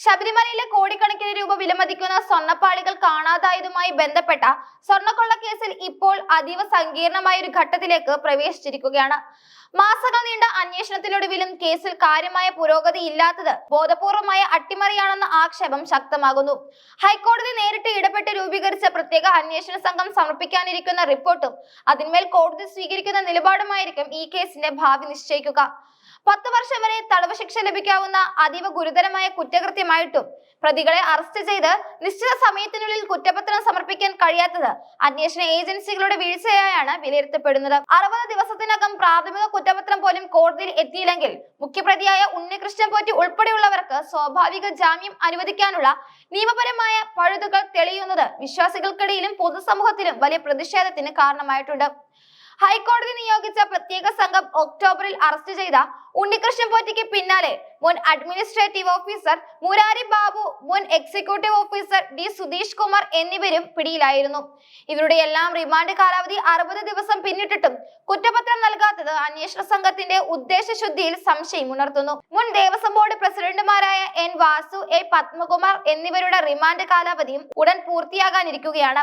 ശബരിമലയിലെ കോടിക്കണക്കിന് രൂപ വിലമതിക്കുന്ന സ്വർണപ്പാളികൾ കാണാതായതുമായി ബന്ധപ്പെട്ട സ്വർണക്കൊള്ള കേസിൽ ഇപ്പോൾ അതീവ സങ്കീർണമായ ഒരു ഘട്ടത്തിലേക്ക് പ്രവേശിച്ചിരിക്കുകയാണ്. മാസങ്ങൾ നീണ്ട അന്വേഷണത്തിനൊടുവിലും കേസിൽ കാര്യമായ പുരോഗതി ഇല്ലാത്തത് ബോധപൂർവമായ അട്ടിമറിയാണെന്ന ആക്ഷേപം ശക്തമാകുന്നു. ഹൈക്കോടതി നേരിട്ട് ഇടപെട്ട് രൂപീകരിച്ച പ്രത്യേക അന്വേഷണ സംഘം സമർപ്പിക്കാനിരിക്കുന്ന റിപ്പോർട്ടും അതിന്മേൽ കോടതി സ്വീകരിക്കുന്ന നിലപാടുമായിരിക്കും ഈ കേസിന്റെ ഭാവി നിശ്ചയിക്കുക. പത്ത് വർഷം വരെ തടവ് ശിക്ഷ ലഭിക്കാവുന്ന അതീവ ഗുരുതരമായ കുറ്റകൃത്യമായിട്ടും പ്രതികളെ അറസ്റ്റ് ചെയ്ത് നിശ്ചിത സമയത്തിനുള്ളിൽ കുറ്റപത്രം സമർപ്പിക്കാൻ കഴിയാത്തത് അന്വേഷണ ഏജൻസികളുടെ വീഴ്ചയായാണ് വിലയിരുത്തപ്പെടുന്നത്. അറുപത് ദിവസത്തിനകം പ്രാഥമിക കുറ്റപത്രം പോലും കോടതിയിൽ എത്തിയില്ലെങ്കിൽ മുഖ്യപ്രതിയായ ഉണ്ണികൃഷ്ണൻ പോറ്റി ഉൾപ്പെടെയുള്ളവർക്ക് സ്വാഭാവിക ജാമ്യം അനുവദിക്കാനുള്ള നിയമപരമായ പഴുതുകൾ തെളിയുന്നത് വിശ്വാസികൾക്കിടയിലും പൊതുസമൂഹത്തിലും വലിയ പ്രതിഷേധത്തിന് കാരണമായിട്ടുണ്ട്. ഹൈക്കോടതി നിയോഗിച്ച പ്രത്യേക സംഘം ഒക്ടോബറിൽ അറസ്റ്റ് ചെയ്ത ഉണ്ണികൃഷ്ണൻ പോറ്റിക്ക് പിന്നാലെ മുൻ അഡ്മിനിസ്ട്രേറ്റീവ് ഓഫീസർ മുരാരി ബാബു മുൻ executive officer D Sudheesh Kumar എന്നിവരും പിടിയിലായിരുന്നു. ഇവരുടെ എല്ലാം റിമാൻഡ് കാലാവധി അറുപത് ദിവസം പിന്നിട്ടിട്ടും കുറ്റപത്രം നൽകാത്തത് അന്വേഷണ സംഘത്തിന്റെ ഉദ്ദേശശുദ്ധിയിൽ സംശയം ഉണർത്തുന്നു. മുൻ ദേവസ്വം ബോർഡ് പ്രസിഡന്റുമാരായ എൻ വാസു എ പത്മകുമാർ എന്നിവരുടെ റിമാൻഡ് കാലാവധിയും ഉടൻ പൂർത്തിയാകാനിരിക്കുകയാണ്.